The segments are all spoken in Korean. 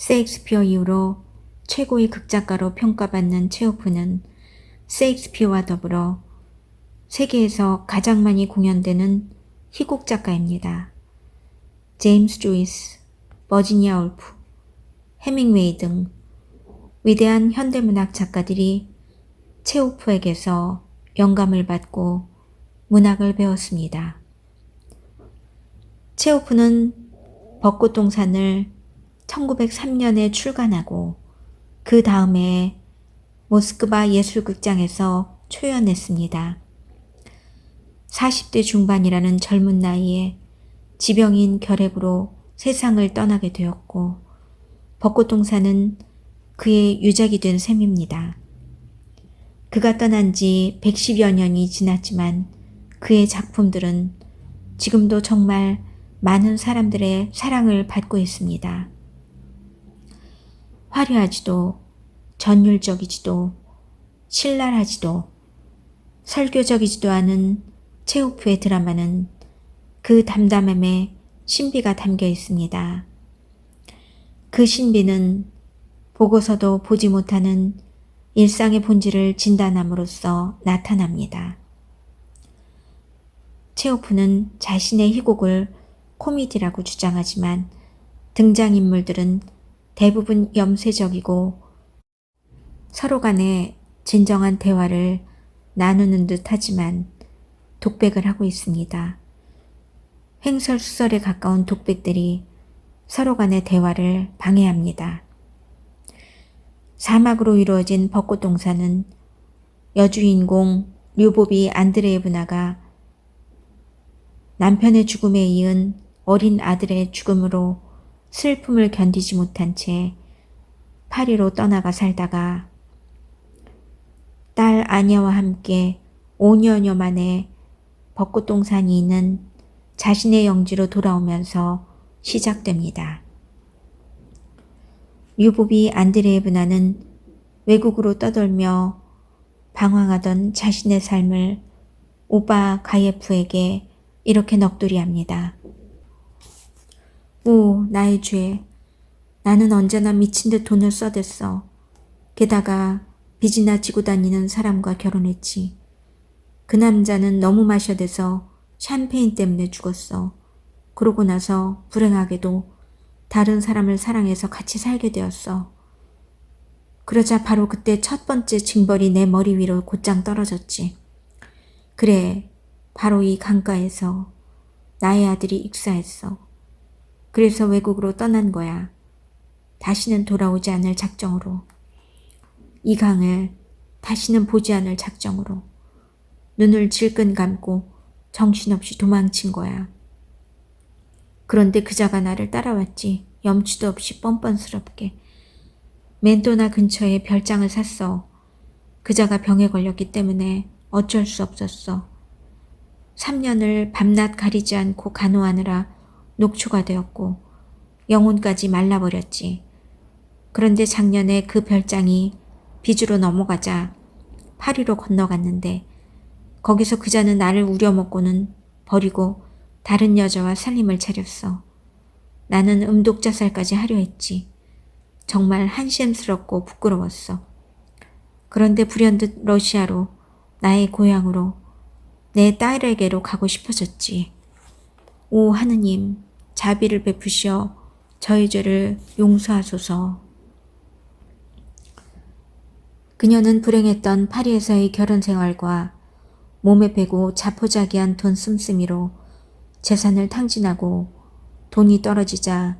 세익스피어 이후로 최고의 극작가로 평가받는 체호프는 세익스피어와 더불어 세계에서 가장 많이 공연되는 희곡 작가입니다. 제임스 조이스, 버지니아 울프, 해밍웨이 등 위대한 현대문학 작가들이 체호프에게서 영감을 받고 문학을 배웠습니다. 체호프는 벚꽃 동산을 1903년에 출간하고 그 다음에 모스크바 예술극장에서 초연했습니다. 40대 중반이라는 젊은 나이에 지병인 결핵으로 세상을 떠나게 되었고 벚꽃 동산은 그의 유작이 된 셈입니다. 그가 떠난 지 110여 년이 지났지만 그의 작품들은 지금도 정말 많은 사람들의 사랑을 받고 있습니다. 화려하지도 전율적이지도 신랄하지도 설교적이지도 않은 체호프의 드라마는 그 담담함에 신비가 담겨 있습니다. 그 신비는 보고서도 보지 못하는 일상의 본질을 진단함으로써 나타납니다. 체오프는 자신의 희곡을 코미디라고 주장하지만 등장인물들은 대부분 염세적이고 서로 간에 진정한 대화를 나누는 듯 하지만 독백을 하고 있습니다. 횡설수설에 가까운 독백들이 서로 간의 대화를 방해합니다. 사막으로 이루어진 벚꽃 동산은 여주인공 류보비 안드레예브나가 남편의 죽음에 이은 어린 아들의 죽음으로 슬픔을 견디지 못한 채 파리로 떠나가 살다가 딸 아냐와 함께 5년여 만에 벚꽃동산이 있는 자신의 영지로 돌아오면서 시작됩니다. 유보비 안드레예브나는 외국으로 떠돌며 방황하던 자신의 삶을 오바 가예프에게 이렇게 넋두리합니다. 오, 나의 죄. 나는 언제나 미친 듯 돈을 써댔어. 게다가 빚이나 지고 다니는 사람과 결혼했지. 그 남자는 너무 마셔대서 샴페인 때문에 죽었어. 그러고 나서 불행하게도 다른 사람을 사랑해서 같이 살게 되었어. 그러자 바로 그때 첫 번째 징벌이 내 머리 위로 곧장 떨어졌지. 그래, 바로 이 강가에서 나의 아들이 익사했어. 그래서 외국으로 떠난 거야. 다시는 돌아오지 않을 작정으로. 이 강을 다시는 보지 않을 작정으로. 눈을 질끈 감고 정신없이 도망친 거야. 그런데 그자가 나를 따라왔지. 염치도 없이 뻔뻔스럽게. 멘토나 근처에 별장을 샀어. 그자가 병에 걸렸기 때문에 어쩔 수 없었어. 3년을 밤낮 가리지 않고 간호하느라 녹초가 되었고 영혼까지 말라버렸지. 그런데 작년에 그 별장이 빚으로 넘어가자 파리로 건너갔는데 거기서 그자는 나를 우려먹고는 버리고 다른 여자와 살림을 차렸어. 나는 음독자살까지 하려 했지. 정말 한심스럽고 부끄러웠어. 그런데 불현듯 러시아로 나의 고향으로 내 딸에게로 가고 싶어졌지. 오 하느님 자비를 베푸시어 저희 죄를 용서하소서. 그녀는 불행했던 파리에서의 결혼 생활과 몸에 배고 자포자기한 돈 씀씀이로 재산을 탕진하고 돈이 떨어지자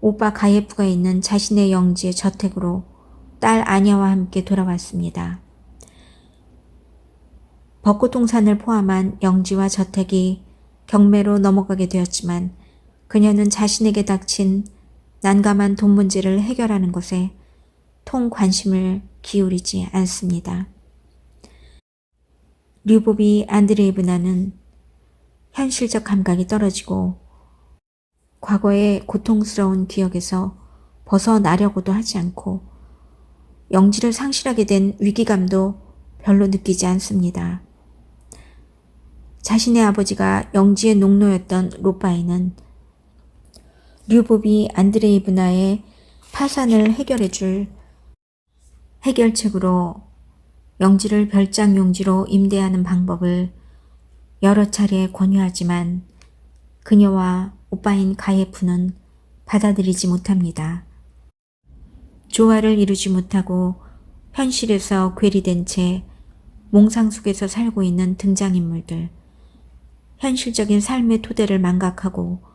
오빠 가예프가 있는 자신의 영지의 저택으로 딸 아냐와 함께 돌아왔습니다. 벚꽃 동산을 포함한 영지와 저택이 경매로 넘어가게 되었지만 그녀는 자신에게 닥친 난감한 돈 문제를 해결하는 것에 통 관심을 기울이지 않습니다. 류보비 안드레이브나는 현실적 감각이 떨어지고 과거의 고통스러운 기억에서 벗어나려고도 하지 않고 영지를 상실하게 된 위기감도 별로 느끼지 않습니다. 자신의 아버지가 영지의 농노였던 로파이는 류보비 안드레이브나의 파산을 해결해 줄 해결책으로 영지를 별장 용지로 임대하는 방법을 여러 차례 권유하지만 그녀와 오빠인 가예프는 받아들이지 못합니다. 조화를 이루지 못하고 현실에서 괴리된 채 몽상 속에서 살고 있는 등장인물들. 현실적인 삶의 토대를 망각하고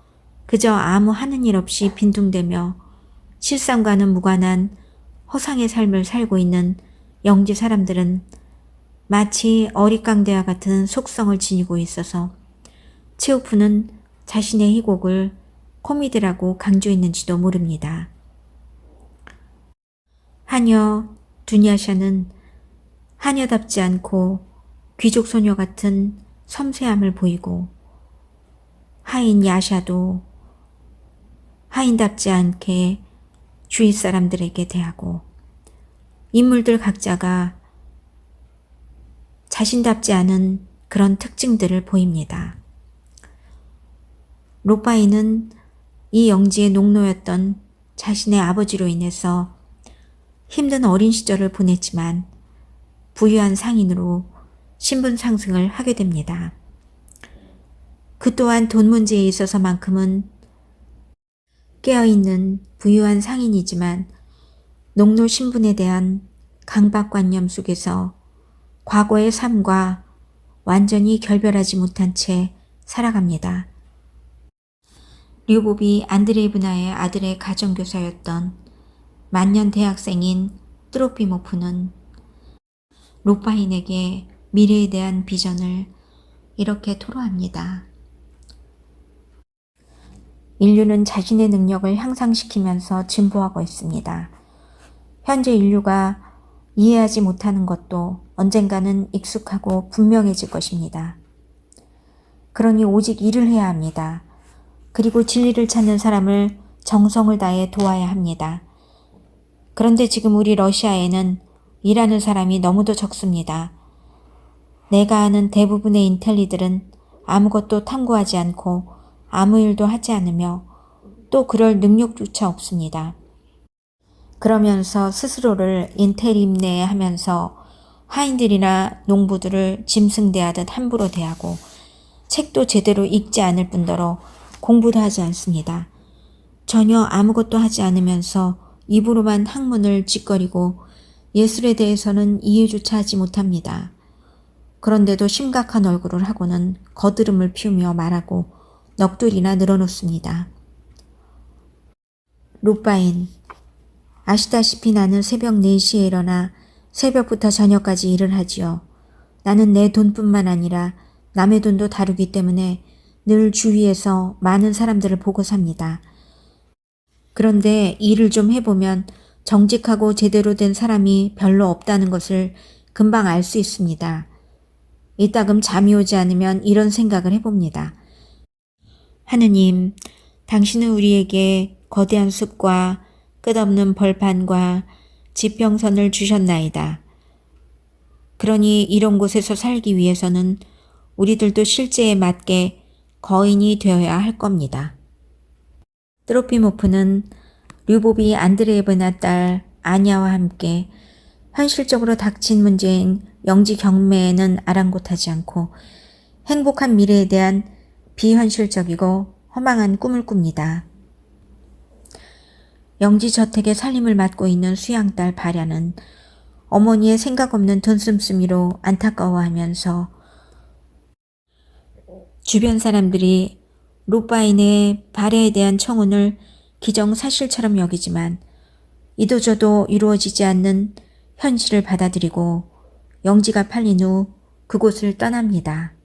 그저 아무 하는 일 없이 빈둥대며 실상과는 무관한 허상의 삶을 살고 있는 영지 사람들은 마치 어릿강대와 같은 속성을 지니고 있어서 체오프는 자신의 희곡을 코미디라고 강조했는지도 모릅니다. 하녀 두니아샤는 하녀답지 않고 귀족 소녀 같은 섬세함을 보이고 하인 야샤도 하인답지 않게 주위 사람들에게 대하고 인물들 각자가 자신답지 않은 그런 특징들을 보입니다. 로빠이는 이 영지의 농노였던 자신의 아버지로 인해서 힘든 어린 시절을 보냈지만 부유한 상인으로 신분 상승을 하게 됩니다. 그 또한 돈 문제에 있어서만큼은 깨어있는 부유한 상인이지만 농노 신분에 대한 강박관념 속에서 과거의 삶과 완전히 결별하지 못한 채 살아갑니다. 류봅이 안드레이브나의 아들의 가정교사였던 만년 대학생인 트로피모프는 로파인에게 미래에 대한 비전을 이렇게 토로합니다. 인류는 자신의 능력을 향상시키면서 진보하고 있습니다. 현재 인류가 이해하지 못하는 것도 언젠가는 익숙하고 분명해질 것입니다. 그러니 오직 일을 해야 합니다. 그리고 진리를 찾는 사람을 정성을 다해 도와야 합니다. 그런데 지금 우리 러시아에는 일하는 사람이 너무도 적습니다. 내가 아는 대부분의 인텔리들은 아무것도 탐구하지 않고 아무 일도 하지 않으며 또 그럴 능력조차 없습니다. 그러면서 스스로를 인텔임내 하면서 하인들이나 농부들을 짐승 대하듯 함부로 대하고 책도 제대로 읽지 않을 뿐더러 공부도 하지 않습니다. 전혀 아무것도 하지 않으면서 입으로만 학문을 짓거리고 예술에 대해서는 이해조차 하지 못합니다. 그런데도 심각한 얼굴을 하고는 거드름을 피우며 말하고 넋두리나 늘어놓습니다. 루파인 아시다시피 나는 새벽 4시에 일어나 새벽부터 저녁까지 일을 하지요. 나는 내 돈뿐만 아니라 남의 돈도 다루기 때문에 늘 주위에서 많은 사람들을 보고 삽니다. 그런데 일을 좀 해보면 정직하고 제대로 된 사람이 별로 없다는 것을 금방 알 수 있습니다. 이따금 잠이 오지 않으면 이런 생각을 해봅니다. 하느님, 당신은 우리에게 거대한 숲과 끝없는 벌판과 지평선을 주셨나이다. 그러니 이런 곳에서 살기 위해서는 우리들도 실제에 맞게 거인이 되어야 할 겁니다. 트로피모프는 류보비 안드레예브나 딸 아냐와 함께 현실적으로 닥친 문제인 영지 경매에는 아랑곳하지 않고 행복한 미래에 대한 비현실적이고 허망한 꿈을 꿉니다. 영지 저택의 살림을 맡고 있는 수양딸 바랴는 어머니의 생각 없는 돈씀씀이로 안타까워하면서 주변 사람들이 루파인의 발해에 대한 청혼을 기정사실처럼 여기지만 이도저도 이루어지지 않는 현실을 받아들이고 영지가 팔린 후 그곳을 떠납니다.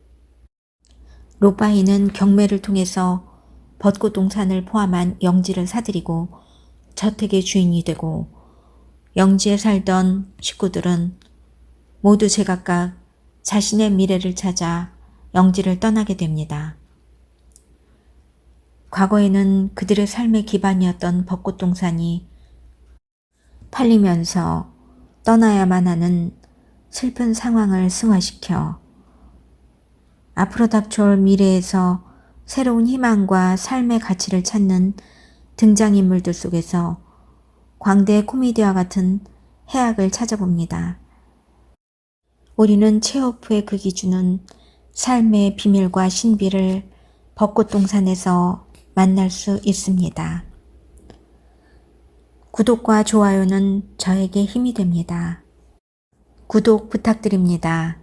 로파인은 경매를 통해서 벚꽃 동산을 포함한 영지를 사들이고 저택의 주인이 되고 영지에 살던 식구들은 모두 제각각 자신의 미래를 찾아 영지를 떠나게 됩니다. 과거에는 그들의 삶의 기반이었던 벚꽃 동산이 팔리면서 떠나야만 하는 슬픈 상황을 승화시켜 앞으로 닥쳐올 미래에서 새로운 희망과 삶의 가치를 찾는 등장인물들 속에서 광대 코미디와 같은 해악을 찾아봅니다. 우리는 체오프의 그 기준은 삶의 비밀과 신비를 벚꽃동산에서 만날 수 있습니다. 구독과 좋아요는 저에게 힘이 됩니다. 구독 부탁드립니다.